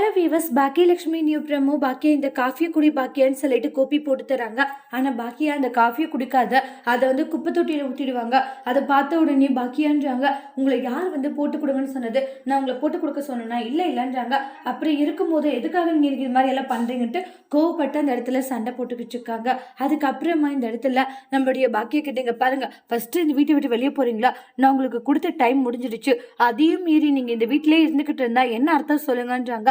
Hello viewers Bhagyalakshmi new promo பாக்கியா இந்த காஃபியை குடி பாக்கியான்னு சொல்லிட்டு கோப்பி போட்டு தராங்க ஆனால் பாக்கியா அந்த காஃபியை குடிக்காத அதை வந்து குப்பை தொட்டியில் ஊற்றிடுவாங்க அதை பார்த்த உடனே பாக்கியான்றாங்க உங்களை யார் வந்து போட்டு கொடுங்கன்னு சொன்னது? நான் உங்களை போட்டு கொடுக்க சொன்னேன்னா இல்லை இல்லைன்றாங்க. அப்படி இருக்கும்போது எதுக்காக நீங்கள் இது மாதிரி எல்லாம் பண்ணுறீங்கன்ட்டு கோவப்பட்டு அந்த இடத்துல சண்டை போட்டுக்கிட்டு இருக்காங்க. அதுக்கப்புறமா இந்த இடத்துல நம்மளுடைய பாக்கிய கிட்டங்க பாருங்க ஃபஸ்ட்டு இந்த வீட்டை விட்டு வெளியே போகிறீங்களா நான் உங்களுக்கு கொடுத்த டைம் முடிஞ்சிடுச்சு. அதையும் மீறி நீங்கள் இந்த வீட்டிலே இருந்துக்கிட்டு இருந்தால் என்ன அர்த்தம் சொல்லுங்கன்றாங்க.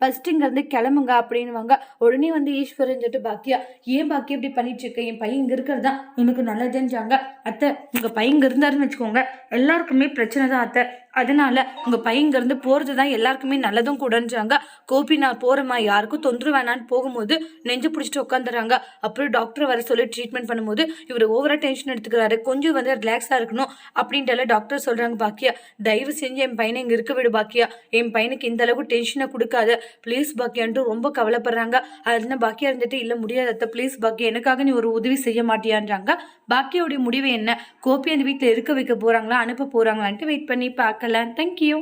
ஃபர்ஸ்ட் இங்கேருந்து கிளம்புங்க அப்படின்னுவாங்க. உடனே வந்து ஈஸ்வரன் சொல்லிட்டு பாக்கியா ஏன் பாக்கியா இப்படி பண்ணிட்டு இருக்க என் பையன் இங்க இருக்கிறது? தான் எனக்கு நல்லதுன்றாங்க அத்தை உங்க பையன் இங்கே இருந்தாருன்னு வச்சுக்கோங்க. எல்லாருக்குமே பிரச்சனை தான் அத்தை. அதனால உங்க பையன் இருந்து போறது தான் எல்லாருக்குமே நல்லதும் கூடன்றாங்க கோபி நான் போறேம்மா. யாருக்கும் தொந்தரவு வேணான்னு போகும்போது நெஞ்சு பிடிச்சிட்டு உட்காந்துறாங்க அப்புறம் டாக்டர் வர சொல்லி ட்ரீட்மெண்ட் பண்ணும்போது இவர் ஓவரா டென்ஷன் எடுத்துக்கிறாரு. கொஞ்சம் வந்து ரிலாக்ஸா இருக்கணும் அப்படின்ட்டு டாக்டர் சொல்றாங்க பாக்கியா தயவு செஞ்சு என் பையனை இங்க இருக்க விடு பாக்கியா. என் பையனுக்கு இந்த அளவுக்கு டென்ஷனை கொடுக்காது. ப்ளீஸ் பாக்கியான்ட்டு ரொம்ப கவலைப்படுறாங்க. அதுனா பாக்கியா இருந்துட்டு இல்லை முடியாது அத்தை ப்ளீஸ் பாக்கியா எனக்காக நீ ஒரு உதவி செய்ய மாட்டியான்றாங்க. பாக்கியாவுடைய முடிவு என்ன? கோபி அந்த வீட்டில் இருக்க வைக்க போகிறாங்களா அனுப்ப போகிறாங்களான்ட்டு வெயிட் பண்ணி பார்க்கலாம் தேங்க்யூ